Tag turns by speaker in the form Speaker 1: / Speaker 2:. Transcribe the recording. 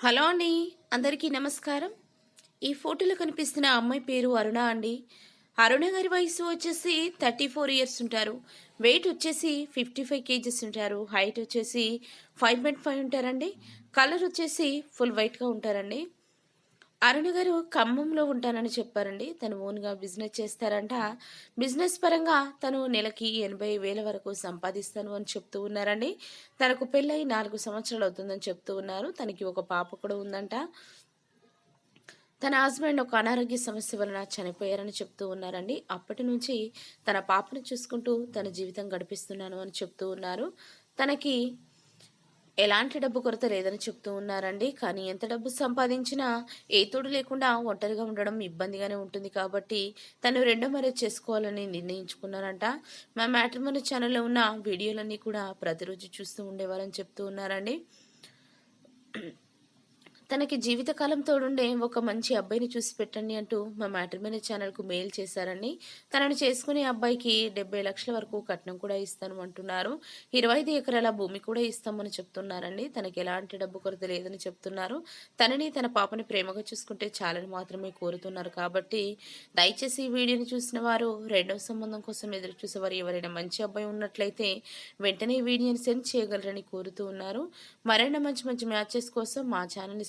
Speaker 1: Hello అండి అందరికీ నమస్కారం. ఈ ఫోటోలో కనిపిస్తున్న అమ్మాయి పేరు అరుణ అండి. అరుణ గారి వయసు వచ్చేసి థర్టీ ఫోర్ ఇయర్స్ ఉంటారు. వెయిట్ వచ్చేసి ఫిఫ్టీ ఫైవ్ కేజెస్ ఉంటారు. హైట్ వచ్చేసి ఫైవ్ పాయింట్ ఫైవ్ ఉంటారండి. కలర్ వచ్చేసి ఫుల్ వైట్గా ఉంటారండి. అరుణ గారు ఖమ్మంలో ఉంటానని చెప్పారండి. తను ఓన్గా బిజినెస్ చేస్తారంట. బిజినెస్ పరంగా తను నెలకి ఎనభై వేల వరకు సంపాదిస్తాను అని చెప్తూ ఉన్నారండి. తనకు పెళ్ళై నాలుగు సంవత్సరాలు అవుతుందని చెప్తూ ఉన్నారు. తనకి ఒక పాప కూడా ఉందంట. తన హస్బెండ్ ఒక అనారోగ్య సమస్య వలన చనిపోయారని చెప్తూ ఉన్నారండి. అప్పటి నుంచి తన పాపను చూసుకుంటూ తన జీవితం గడిపిస్తున్నాను అని చెప్తూ ఉన్నారు. తనకి ఎలాంటి డబ్బు కొరత లేదని చెప్తూ ఉన్నారండి. కానీ ఎంత డబ్బు సంపాదించినా ఏ తోడు లేకుండా ఒంటరిగా ఉండడం ఇబ్బందిగానే ఉంటుంది కాబట్టి తను రెండో మ్యారేజ్ చేసుకోవాలని నిర్ణయించుకున్నారంట. మా మ్యాట్రిమోని ఛానల్లో ఉన్న వీడియోలన్నీ కూడా ప్రతిరోజు చూస్తూ ఉండేవారని చెప్తూ ఉన్నారండి. తనకి జీవితకాలం తోడుండే ఒక మంచి అబ్బాయిని చూసి పెట్టండి అంటూ మా మ్యాట్రిమోనీ ఛానల్కు మెయిల్ చేశారని తనను చేసుకునే అబ్బాయికి డెబ్బై లక్షల వరకు కట్నం కూడా ఇస్తాను అంటున్నారు. ఇరవై ఐదు ఎకరాల భూమి కూడా ఇస్తామని చెప్తున్నారండి. తనకి ఎలాంటి డబ్బు కొరత లేదని చెప్తున్నారు. తనని తన పాపని ప్రేమగా చూసుకుంటే చాలని మాత్రమే కోరుతున్నారు కాబట్టి దయచేసి ఈ వీడియోని చూసిన వారు రెండవ సంబంధం కోసం ఎదురు చూసేవారు ఎవరైనా మంచి అబ్బాయి ఉన్నట్లయితే వెంటనే ఈ వీడియోని సెండ్ చేయగలరని కోరుతూ ఉన్నారు. మరైనా మంచి మంచి మ్యాచెస్ కోసం మా ఛానల్ని